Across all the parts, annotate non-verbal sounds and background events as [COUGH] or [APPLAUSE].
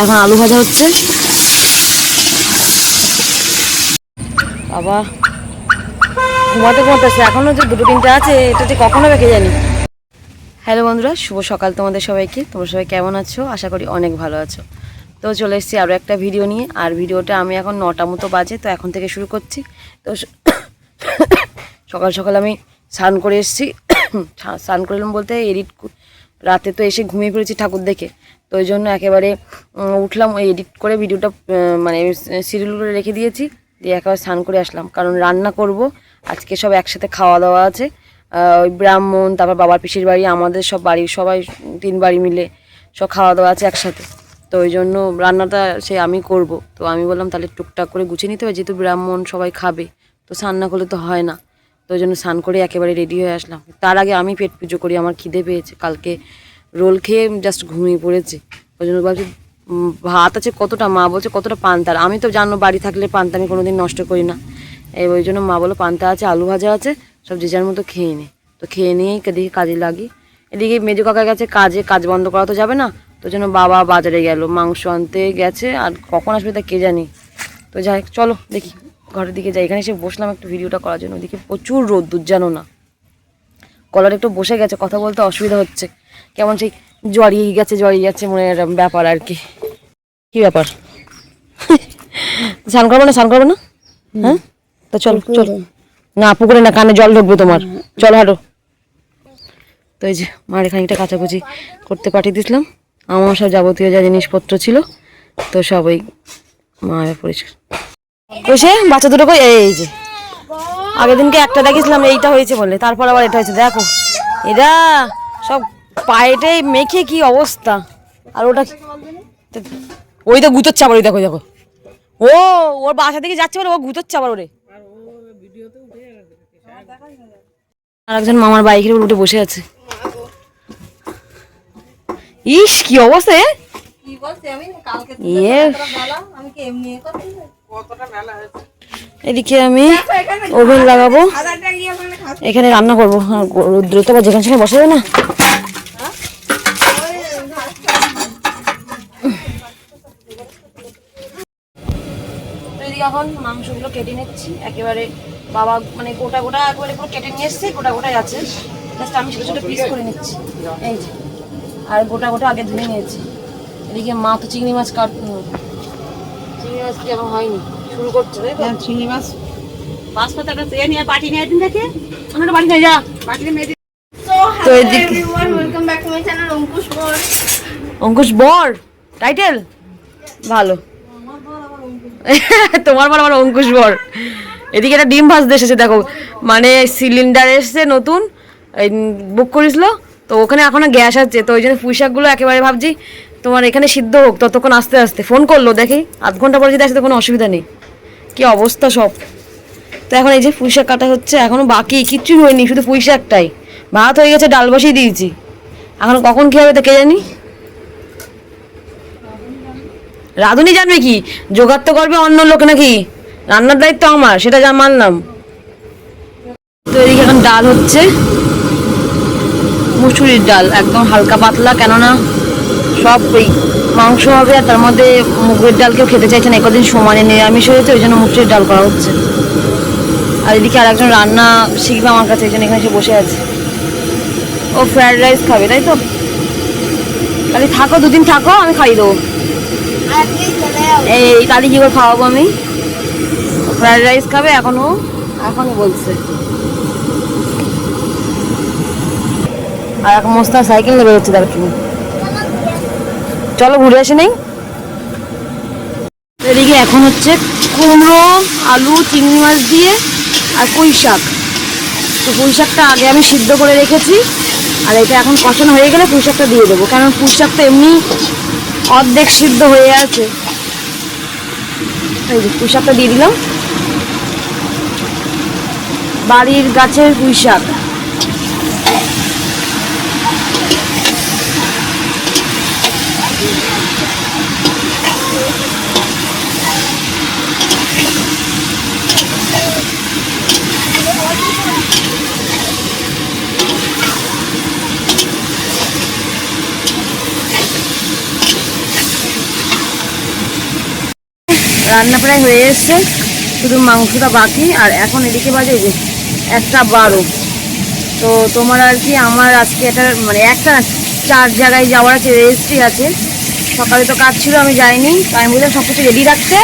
এখন আলু ভাজা হচ্ছে। বাবা, ঘুমাতে ঘুমাতেছে। এখনও যে দুটো তিনটে আছে, এটা যে কখনো রেখে জানি। হ্যালো বন্ধুরা, শুভ সকাল তোমাদের সবাইকে। তোমরা সবাই কেমন আছো? আশা করি অনেক ভালো আছো। তো চলে এসেছি আরও একটা ভিডিও নিয়ে। আর ভিডিওটা আমি এখন নটা মতো বাজে, তো এখন থেকে শুরু করছি। তো সকাল সকাল আমি স্নান করে এসেছি। স্নান করলাম বলতে এডিট রাতে তো এসে ঘুমিয়ে পড়েছি ঠাকুর দেখে। তো ওই জন্য একেবারে উঠলাম, ওই এডিট করে ভিডিওটা মানে সিরিয়াল করে রেখে দিয়েছি। দিয়ে একেবারে স্নান করে আসলাম। কারণ রান্না করব, আজকে সব একসাথে খাওয়া দাওয়া আছে ওই ব্রাহ্মণ, তারপর বাবার পিসির বাড়ি, আমাদের সব বাড়ি, সবাই তিন বাড়ি মিলে সব খাওয়া দাওয়া আছে একসাথে। তো ওই জন্য রান্নাটা সে আমি করব। তো আমি বললাম, তাহলে টুকটাক করে গুছিয়ে নিতে হবে, যেহেতু ব্রাহ্মণ সবাই খাবে, তো স্নান না করলে তো হয় না। তো ওই জন্য স্নান করে একেবারে রেডি হয়ে আসলাম। তার আগে আমি পেট পুজো করি, আমার খিদে পেয়েছে। কালকে রোল খেয়ে জাস্ট ঘুমিয়ে পড়েছি। ওই জন্য উম, ভাত আছে কতটা? মা বলছে কতটা পান্তার আমি তো জানো বাড়ি থাকলে পান্তা আমি কোনোদিন নষ্ট করি না। এই ওই জন্য মা বলো পান্তা আছে আলু ভাজা আছে সব যে যার মতো খেয়ে নে। তো খেয়ে নিয়েই এদিকে কাজে লাগি। এদিকে মেজো কাকার কাছে কাজে কাজ বন্ধ করা তো যাবে না। তো জন্য বাবা বাজারে গেল মাংস আনতে গেছে আর কখন আসবে তা কে জানি। তো যাই চলো দেখি ঘরের দিকে যাই। এখানে এসে বসলাম একটু ভিডিওটা করার জন্য। ওদিকে প্রচুর রোদ্দুর জানো না। কলার একটু বসে গেছে কথা বলতে অসুবিধা হচ্ছে। কেমন সেই জড়িয়ে গেছে জড়িয়ে যাচ্ছে মনে ব্যাপার আর কি। কি ব্যাপার? স্নান করব না স্নান করব না? হ্যাঁ? তো চলো চলো। না পুকুরে না কানে জল ঢুকবে তোমার। চলো হাঁটো। তো এই যে মার খানিকটা কাচাকুচি করতে পাঠিয়ে দিয়েছিলাম আমার সব যাবতীয় যা জিনিসপত্র ছিল তো সব ওই মায়ের পরিষ্কার। তো সে বাচ্চা দুটো কই? এই যে। আগের দিনকে একটা দেখেছিলাম এইটা হয়েছে বলে। তারপর আবার এটা হয়েছে। দেখো। এরা সব পায়েটে মেখে কি অবস্থা? আর ওটা ওই তো গুতোচ্ছে আবার ওই দেখো দেখো। ও ওর বাসা থেকে যাচ্ছে বলে ও গুতোচ্ছে আবার ওরে। আর একজন মামার বাইকের উপর উঠে বসে আছে। ইস কি অবস্থা এ? ইয়ে এদিকে আমি ওভেন লাগাবো। এখানে রান্না করব। রুদ্র তো আবার যেখানে সেখানে বসে যাবে না? তো এদিকে এখন মাংসগুলো কেটে নিচ্ছি। একেবারে বাবা মানে গোটা গোটা একবারে পুরো কেটে নিয়ে এসছে গোটা গোটাই আছে। জাস্ট আমি ছোটো ছোটো পিস করে নিচ্ছি। এই যে। আর গোটা গোটা আগে ধুয়ে নিয়েছি। এদিকে মা তো চিংড়ি মাছ কাট চিংড়ি মাছ কি এখন হয়নি। শুরু করছে তাই চিংড়ি মাছ। পাঁচ পাতাটা এ নিয়ে পাটি নিয়ে একদিন দেখে। ওনাটা বাড়ি নিয়ে যা। পাঠিয়ে মেয়ে তো এদিকে অঙ্কুশ বল অঙ্কুশ বর টাইটেল ভালো। [LAUGHS] তোমার বর আবার অঙ্কুশ বর। এদিকে একটা ডিম ভাজতে এসেছে, দেখো। মানে সিলিন্ডার এসেছে নতুন বুক করেছিল, তো ওখানে এখনও গ্যাস আছে, তো ওই জন্য পুঁইশাকগুলো একেবারে ভাবছি তোমার এখানে সিদ্ধ হোক, ততক্ষণ আস্তে আস্তে। ফোন করল, দেখি, আধ ঘণ্টা পরে যদি তো কোনো অসুবিধা নেই। কি অবস্থা সব। তো এখন এই যে পুঁইশাক কাটা হচ্ছে, এখনও বাকি, কিচ্ছু হয়নি, শুধু পুঁইশাকটাই। ভাত হয়ে গেছে, ডাল বসিয়ে দিয়েছি। এখন কখন কী হবে তা কে জানি? রাঁধুনি জানবে কি? জোগাড় তো করবে অন্য লোক নাকি? রান্নার দায়িত্ব আমার, সেটা যা মানলাম। তো এদিকে এখন ডাল হচ্ছে। মুসুরির ডাল, একদম হালকা পাতলা, কেননা সব ওই মাংস হবে আর তার মধ্যে মুগের ডাল কেউ খেতে চাইছে না একদিন সমানে নিরামিষ হয়েছে, ওই জন্য মুসুরির ডাল করা হচ্ছে। আর এদিকে আর একজন রান্না শিখবে আমার কাছে, এই জন্য এখানে এসে বসে আছে। ও ফ্রায়েড রাইস খাবে, তাই তো? তাহলে থাকো, দুদিন থাকো, আমি খাইয়ে দেবো। এই তাহলে কি করে খাওয়াবো আমি? ফ্রাইড রাইস খাবে এখনও? এখনই বলছে। আর এখন মোস্তা সাইকেল নিয়ে বেরোচ্ছে দেখো তুমি চলো ঘুরে আসি নেই? এদিকে এখন হচ্ছে কুমড়ো আলু চিংড়ি মাছ দিয়ে আর পুঁই শাক। তো পুঁই শাকটা আগে আমি সিদ্ধ করে রেখেছি। আর এটা এখন কষানো হয়ে গেলে পুঁই শাকটা দিয়ে দেবো। কারণ পুঁই শাকটা এমনি অর্ধেক সিদ্ধ হয়ে আছে। এই যে পুঁই শাকটা দিয়ে দিলাম। বাড়ির গাছের পুঁই শাক রান্না প্রায় হয়ে এসছে, শুধু মাংসটা বাকি, আর এখন এদিকে বাজে যে একটা বারো। তো তোমার আর কি আমার আজকে একটা মানে একটা চার জায়গায় যাওয়ার আছে রেজিস্ট্রি আছে। সকালে তো কাজ ছিল, আমি যাইনি তাই আমি বললাম সব কিছু রেডি রাখতে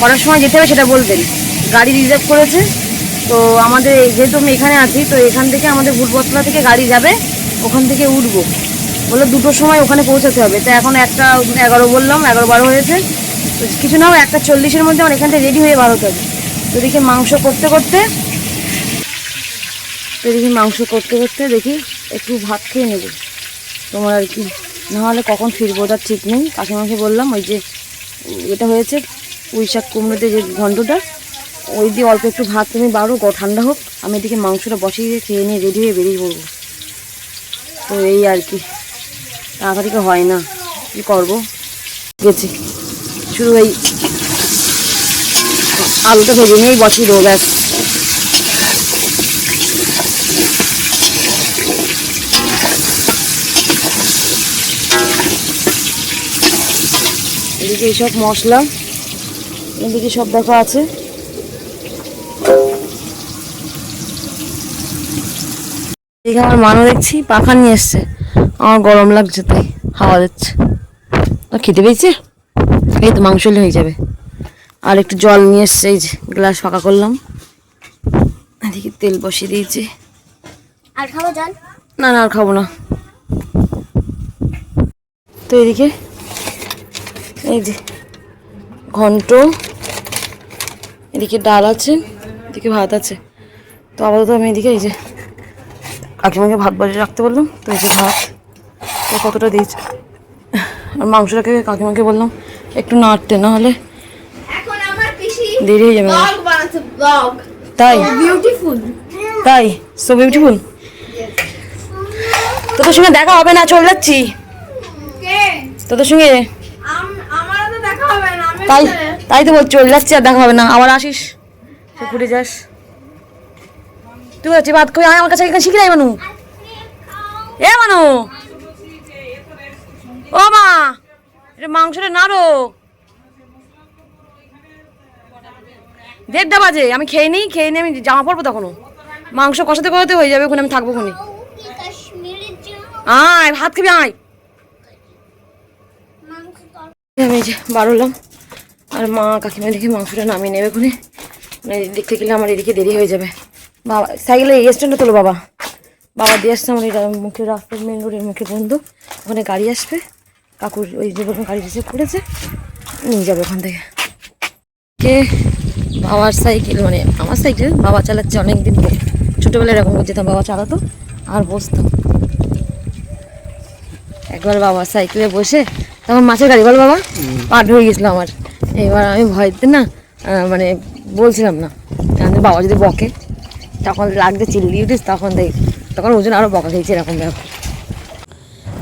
করার সময় যেতে হবে সেটা বলবেন। গাড়ি রিজার্ভ করেছে, তো আমাদের যেহেতু আমি এখানে আছি, তো এখান থেকে আমাদের ভুটবতলা থেকে গাড়ি যাবে, ওখান থেকে উঠবো। বলল দুটোর সময় ওখানে পৌঁছাতে হবে, তো এখন একটা এগারো বললাম, এগারো বারো হয়েছে। কিছু না একটা চল্লিশের মধ্যে আমার এখান থেকে রেডি হয়ে বার হতে হবে তো দেখি মাংস করতে করতে, তো দেখি মাংস করতে করতে দেখি একটু ভাত খেয়ে নেব। তোমার আর কি নাহলে কখন ফিরবো তার ঠিক নেই। কাকিমাকে বললাম, ওই যে এটা হয়েছে পুঁই শাক কুমড়োতে যে ঘন্টটা ওই দিয়ে অল্প একটু ভাত তুমি বাড়ো, গ ঠান্ডা হোক। আমি এদিকে মাংসটা বসিয়ে খেয়ে নিয়ে রেডি হয়ে বেরিয়ে পড়ব। তো এই আর কি, তাড়াতাড়ি হয় না, কী করব? গেছি। শুধু এই আলুটা ভেজে নিয়েই বসিয়ে দেবো, ব্যাস। এদিকে এইসব মশলা, এদিকে সব দেখো আছে। এদিকে আমার মানও দেখছি, পাখা নিয়ে এসছে। আমার গরম লাগছে তাই, হাওয়া দিচ্ছে। খেতে পেয়েছে? এই তো মাংস হয়ে যাবে। আর একটু জল নিয়ে এসছে এই যে গ্লাস ফাঁকা করলাম। এদিকে তেল বসিয়ে দিয়েছি। আর খাব জল? না না আর খাব না। তো এদিকে এই যে ঘন্ট এদিকে ডাল আছে এদিকে ভাত আছে। তো আপাতত আমি এদিকে এই যে কাকিমাকে ভাত বাজিয়ে রাখতে বললাম। তো এই যে ভাত কতটা দিয়েছে? আর মাংসটাকে কাকিমাকে বললাম। একটু নাড়তে না হলে এখন আমার পিসি দেরি হয়ে যাবে। তাই? বিউটিফুল তাই? সো বিউটিফুল তোদের সঙ্গে দেখা হবে না চলে যাচ্ছি। তোদের সঙ্গে? তাই তাই তো বলছি চলে যাচ্ছি আর দেখা হবে না। আবার আসিস তুই ঘুরে যাস। তুই আছি ভাত কই আয় আমার কাছে এখানে শিখে যাই মানু। এ মানু। ও মা! এটা মাংসটা নাড়ো দেড়টা বাজে আমি খেয়ে নিই, খেয়ে নিয়ে আমি জামা পরবো তখনও। মাংস কষাতে কষাতে হয়ে যাবে ওখানে আমি থাকব ওখানে আয়, ভাত খাবি, আয়। আমি যে বাড়লাম আর মা কাকিমা দেখে মাংসটা নামিয়ে নেবে ওখানে দেখতে গেলে আমার এদিকে দেরি হয়ে যাবে। বাবা, সাইকেলে এই স্ট্যান্ডটা তোলো বাবা। বাবা দিয়ে আসছে আমার রা- মুখে রাস্তার মেন রোডের মুখে বন্ধ। ওখানে গাড়ি আসবে। কাকুর ওই যে বলুন গাড়ি রিসিভ করেছে নিয়ে যাবে ওখান থেকে। কে? বাবার সাইকেল মানে আমার সাইকেল? বাবা চালাচ্ছে অনেক দিন ধরে। ছোটোবেলায় এরকম যেতাম বাবা চালাতো আর বসতাম একবার বাবা সাইকেলে বসে তখন মাছের গাড়ি বল বাবা? পার হয়ে গেছিল আমার। এবার আমি ভয়তে না মানে বলছিলাম না। বাবা যদি বকে তখন লাগতে চিল্লি উঠিস তখন দেখ তখন ওজন আরও বকা খেয়েছে এরকম ব্যাপার।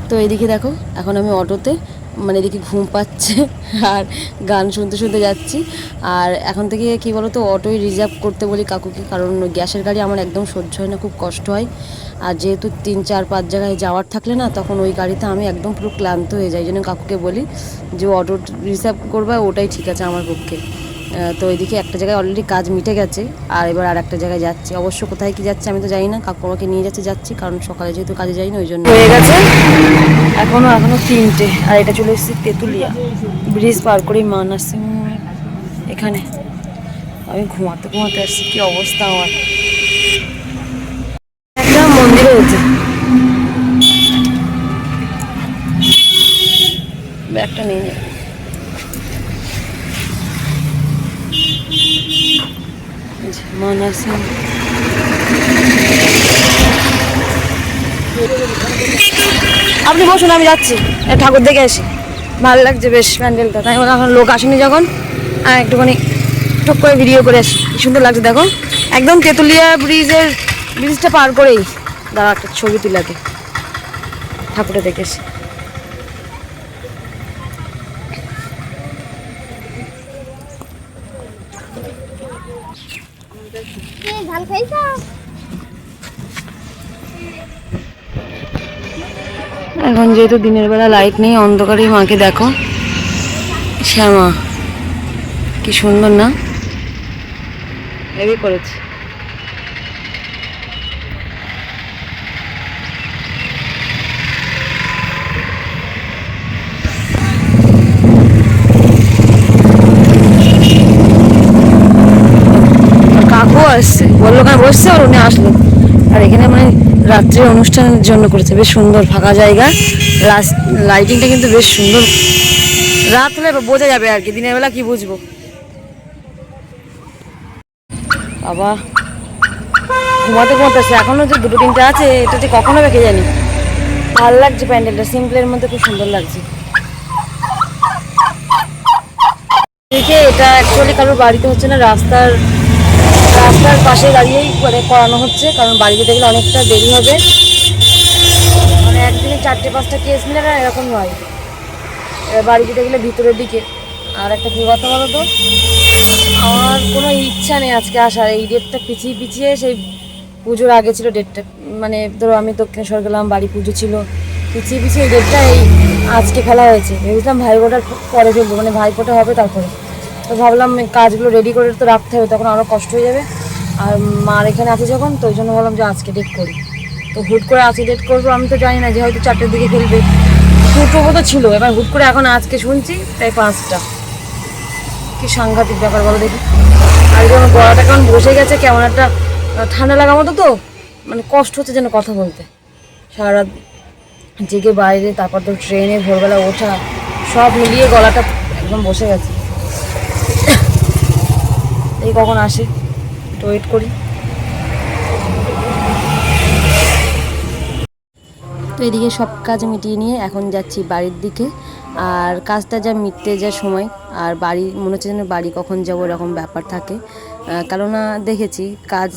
তো এইদিকে দেখো, এখন আমি অটোতে মানে এদিকে ঘুম পাচ্ছে [LAUGHS] আর গান শুনতে শুনতে যাচ্ছি। আর এখন থেকে কি বলতো, অটোই রিজার্ভ করতে বলি কাকুকে, কারণ গ্যাসের গাড়ি আমার একদম সহ্য হয় না, খুব কষ্ট হয়। আর যেহেতু তিন, চার, পাঁচ জায়গায় যাওয়ার থাকলে না, তখন ওই গাড়িতে আমি একদম পুরো ক্লান্ত হয়ে যাই। জন্য কাকুকে বলি যে, অটো রিজার্ভ করবে, ওটাই ঠিক আছে আমার পক্ষে। তো এদিকে একটা জায়গায় অলরেডি কাজ মিটে গেছে আর এবার আর একটা জায়গায় যাচ্ছি। অবশ্য কোথায় কি যাচ্ছে আমি তো জানি না কাকু আমাকে নিয়ে যাচ্ছে যাচ্ছি কারণ সকালে যেহেতু কাজে যাই না ওই জন্য। হয়ে গেছে। এখনও এখনও তিনটে আর এটা চলে এসেছি তেঁতুলিয়া। ব্রিজ পার করেই আসছে উম, এখানে। আমি ঘুমাতে ঘুমাতে আসছি কি অবস্থা আমার। একটা মন্দির হয়েছে। ব্যাগটা নিয়ে। এই যে আপনি বসুন, আমি যাচ্ছি। ঠাকুর দেখে আসি। ভালো লাগছে বেশ প্যান্ডেলটা। তাই এখন লোক আসেনি যখন। একটুখানি টুক করে ভিডিও করে আসি। সুন্দর লাগছে দেখো। একদম তেঁতুলিয়া ব্রিজের ব্রিজটা পার করেই দাঁড়া একটা ছবি তুলাকে ঠাকুরটা দেখে আসি। এখন যেহেতু দিনের বেলা লাইট নেই, অন্ধকারেই মাকে দেখো। শ্যামা, কি সুন্দর না? হেভি করেছে। কাকু আসছে। বলল ওখানে বসছে আর উনি আসলো। আর এখানে মানে রাত্রে অনুষ্ঠানের জন্য করেছে, বেশ সুন্দর ফাঁকা জায়গা। লাইটিংটা কিন্তু বেশ সুন্দর। রাত হলে বোঝা যাবে আর কি, দিনের বেলা কি বুঝব। বাবা, ঘুমাতে ঘুমাতেছে, এখনও যে দুটো তিনটে আছে, এটা যে কখনো রেখে জানি। ভালো লাগছে প্যান্ডেলটা, সিম্পলের মধ্যে খুব সুন্দর লাগছে। এটা অ্যাকচুয়ালি কারোর বাড়িতে হচ্ছে না, রাস্তার রাস্তার পাশে দাঁড়িয়েই করে করানো হচ্ছে, কারণ বাড়িতে দেখলে অনেকটা দেরি হবে। মানে একদিনে চারটে, পাঁচটা কেস মিলে না এরকম হয় বাড়িতে দেখলে ভিতরের দিকে। আর একটা কী কথা বলো তো? আমার কোনো ইচ্ছা নেই আজকে আসার। এই ডেটটা পিছিয়ে পিছিয়ে সেই পুজোর আগে ছিল ডেটটা মানে ধরো আমি দক্ষিণেশ্বর গেলাম, বাড়ি পুজো ছিল। পিছিয়ে পিছিয়ে এই ডেটটা এই আজকে ফেলা হয়েছে। ভেবেছিলাম ভাইফোঁটার পরে ফেলব মানে ভাইফোঁটা হবে তারপরে। তো ভাবলাম কাজগুলো রেডি করে তো রাখতে হবে, তখন আরও কষ্ট হয়ে যাবে। আর মার এখানে আছে যখন, তো ওই জন্য ভাবলাম যে আজকে ডেট করি। তো হুট করে আজকে ডেট করব, আমি তো জানি না যে হয়তো চারটের দিকে ফেলবে দুটো তো ছিল, এবার হুট করে এখন আজকে শুনছি তাই পাঁচটা। কি সাংঘাতিক ব্যাপার বলো দেখি। আর যেমন গলাটা কেমন বসে গেছে, কেমন একটা ঠান্ডা লাগা মতো তো মানে কষ্ট হচ্ছে যেন কথা বলতে। সারা জেগে বাইরে, তারপর তো ট্রেনে, ভোরবেলা ওঠা, সব মিলিয়ে গলাটা একদম বসে গেছে। এই কখন আসে? একটু ওয়েট করি। তো এদিকে সব কাজ মিটিয়ে নিয়ে এখন যাচ্ছি বাড়ির দিকে। আর কাজটা যা মিটতে যা সময়, আর বাড়ি, মনে হচ্ছে যেন বাড়ি কখন যাব এরকম ব্যাপার থাকে। কেননা দেখেছি, কাজ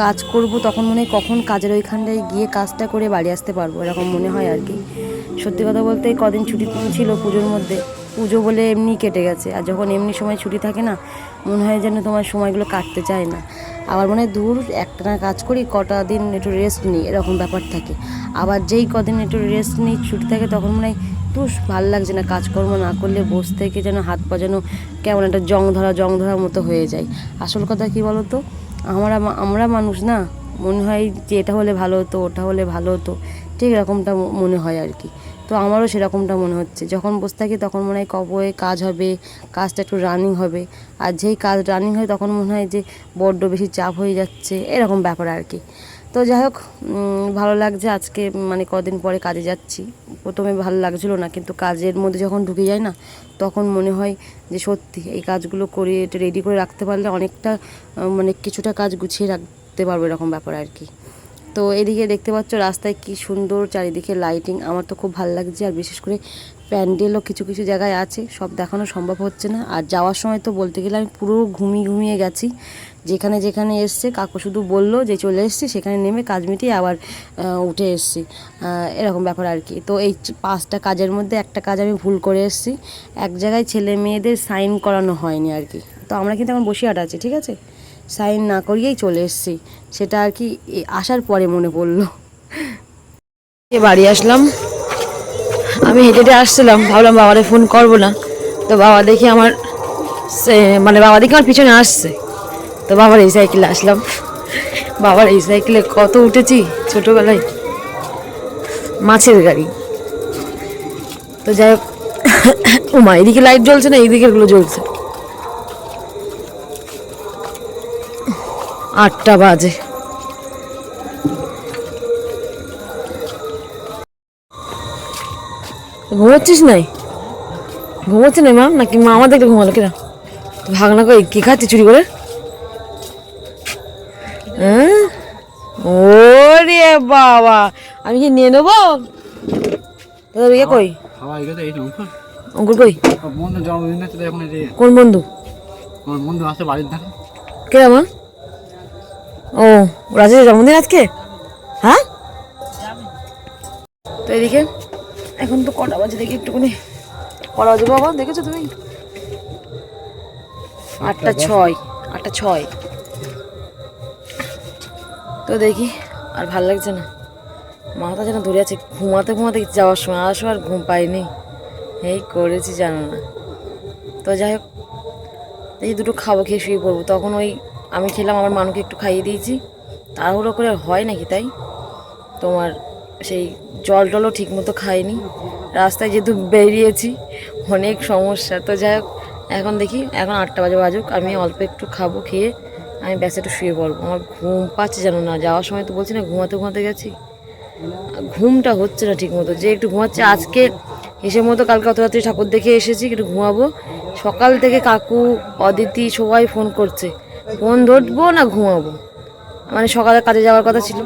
কাজ করব তখন মনে হয় কখন কাজের ওইখানটায় গিয়ে কাজটা করে বাড়ি আসতে পারব, এরকম মনে হয় আর কি। সত্যি কথা বলতে কদিন ছুটি ছিল পুজোর মধ্যে পুজো বলে এমনি কেটে গেছে। আর যখন এমনি সময় ছুটি থাকে না, মনে হয় যেন তোমার সময়গুলো কাটতে চায় না। আবার মনে হয় দূর একটানা কাজ করি, কটা দিন একটু রেস্ট নিই, এরকম ব্যাপার থাকে। আবার যেই কদিন একটু রেস্ট নিই, ছুটি থাকে, তখন মনে হয় তুস ভালো লাগছে না, কাজকর্ম না করলে বসে থেকে যেন হাত পা যেন কেমন একটা জং ধরা, জং ধরার মতো হয়ে যায়। আসল কথা কি বলো তো আমরা আমরা মানুষ না, মনে হয় যে এটা হলে ভালো হতো, ওটা হলে ভালো হতো, ঠিক এরকমটা মনে হয় আর কি। তো আমারও সেরকমটা মনে হচ্ছে। যখন বসে থাকি তখন মনে হয় কবে কাজ হবে, কাজটা একটু রানিং হবে। আর যেই কাজ রানিং হয় তখন মনে হয় যে বড্ড বেশি চাপ হয়ে যাচ্ছে, এরকম ব্যাপার আর কি। তো যাই হোক ভালো লাগছে আজকে মানে কদিন পরে কাজে যাচ্ছি। প্রথমে ভালো লাগছিল না, কিন্তু কাজের মধ্যে যখন ঢুকে যায় না, তখন মনে হয় যে সত্যি এই কাজগুলো করে রেডি করে রাখতে পারলে অনেকটা মানে কিছুটা কাজ গুছিয়ে রাখতে পারব, এরকম ব্যাপার আর কি। তো এদিকে দেখতে পাচ্ছ রাস্তায় কি সুন্দর চারিদিকে লাইটিং আমার তো খুব ভালো লাগছে, আর বিশেষ করে প্যান্ডেলও কিছু কিছু জায়গায় আছে, সব দেখানো সম্ভব হচ্ছে না। আর যাওয়ার সময় তো বলতে গেলে আমি পুরো ঘুমিয়ে ঘুমিয়ে গেছি। যেখানে যেখানে এসছে, কাকু শুধু বলল যে চলে এসছি, সেখানে নেমে কাজ মিটিয়ে আবার উঠে এসছি। এরকম ব্যাপার আর কি। তো এই পাঁচটা কাজের মধ্যে একটা কাজ আমি ভুল করে এসছি। এক জায়গায় ছেলে মেয়েদের সাইন করানো হয়নি আর কি। তো আমরা কিন্তু এখন বসিয়াট আছি, ঠিক আছে? সাইন না করিয়েই চলে এসেছি। সেটা আর কি আসার পরে মনে পড়ল। বাড়ি আসলাম। আমি হেঁটে হেঁটে আসছিলাম। ভাবলাম বাবারে ফোন করব না। তো বাবা দেখি আমার মানে বাবা দেখি আমার পিছনে আসছে। তো বাবার এই সাইকেলে আসলাম। বাবার এই সাইকেলে কত উঠেছি ছোটোবেলায়। মাছের গাড়ি। তো যাই হোক, উমা, এদিকে লাইট জ্বলছে না? এইদিকে গুলো জ্বলছে। আটটা বাজে। ঘুমোচ্ছিস নাই? ঘুমোচ্ছে না মা? নাকি মা আমার দেখলে ঘুমালো কিনা? ভাগনা কই কি খাচ্ছি চুরি করে? হ্যাঁ? ওরে বাবা আমি কি নিয়ে নেব? ইয়ে কই? অঙ্কুর। কই? আছে কোন বন্ধু? আমার বন্ধু আসে বাড়ির ধারে। কে মা? ও রাজের জন্মদিন আজকে? হ্যাঁ? তো এদিকে, এখন তো কটা বাজে দেখি একটুখানি। কটা বাজে বাবা, দেখেছ তুমি? আটটা ছয় আটটা ছয়। তো দেখি, আর ভালো লাগছে না। মাথা যেন ধরে আছে, ঘুমাতে ঘুমাতে যাওয়ার সময়, আসার সময় আর ঘুম পাইনি। এই করেছি জানো না। তো যাই হোক তাই দুটো খাব, খেয়ে শুয়ে পড়ব। তখন ওই আমি খেলাম, আমার মানুকে একটু খাইয়ে দিয়েছি। তাড়াহুড়ো করে হয় নাকি তাই? তোমার সেই জল টলও ঠিক মতো খাইনি। রাস্তায় যেহেতু বেরিয়েছি, অনেক সমস্যা। তো যাই হোক, এখন দেখি, এখন আটটা বাজে, বাজুক। আমি অল্প একটু খাব, খেয়ে আমি ব্যাস একটু শুয়ে পড়ব। আমার ঘুম পাচ্ছে যেন না, যাওয়ার সময় তো বলছি না, ঘুমাতে ঘুমাতে গেছি। ঘুমটা হচ্ছে না ঠিক মতো যে একটু ঘুমাচ্ছে, আজকে এসে মতো কালকে অত রাত্রে ঠাকুর দেখে এসেছি, একটু ঘুমাবো। সকাল থেকে কাকু, অদিতি সবাই ফোন করছে। ফোন ধরবো না ঘুমাবো? মানে সকালে কাজে যাওয়ার কথা ছিল।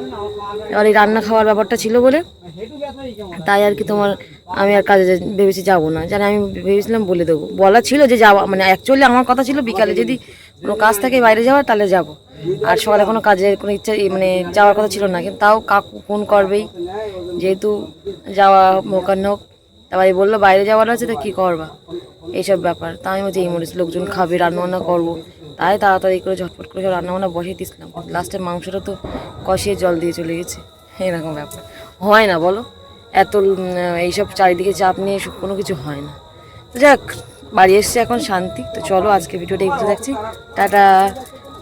এবার এই রান্না খাওয়ার ব্যাপারটা ছিল বলে। তাই আর কি তোমার আমি আর কাজে ভেবেছি যাব না। জানি আমি ভেবেছিলাম বলে দেবো। বলা ছিল যে যাওয়া মানে অ্যাকচুয়ালি আমার কথা ছিল বিকালে যদি কোনো কাজ থাকে বাইরে যাওয়ার তাহলে যাব। আর সকালে কোনো কাজের কোনো ইচ্ছা মানে যাওয়ার কথা ছিল না। কিন্তু তাও কাকু ফোন করবেই। যেহেতু যাওয়া মোকার হোক তারপরে বলল, বাইরে যাওয়ার আছে তো কী করবা? এইসব ব্যাপার। তা আমি বলছি, এই মরেছি লোকজন খাবে, রান্নাবান্না করব। তাই তাড়াতাড়ি করে ঝটপট করে সব রান্নাবান্না বসিয়ে দিয়েছিলাম। লাস্টে মাংসটা তো কষিয়ে জল দিয়ে চলে গেছে। এরকম ব্যাপার। হয় না, বলো? এত এইসব চারিদিকে চাপ নিয়ে কোনো কিছু হয় না। তো যাক, বাড়ি এসছে এখন শান্তি। তো চলো আজকে ভিডিওটা একটু দেখছি টাটা।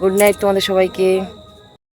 গুড নাইট তোমাদের সবাইকে।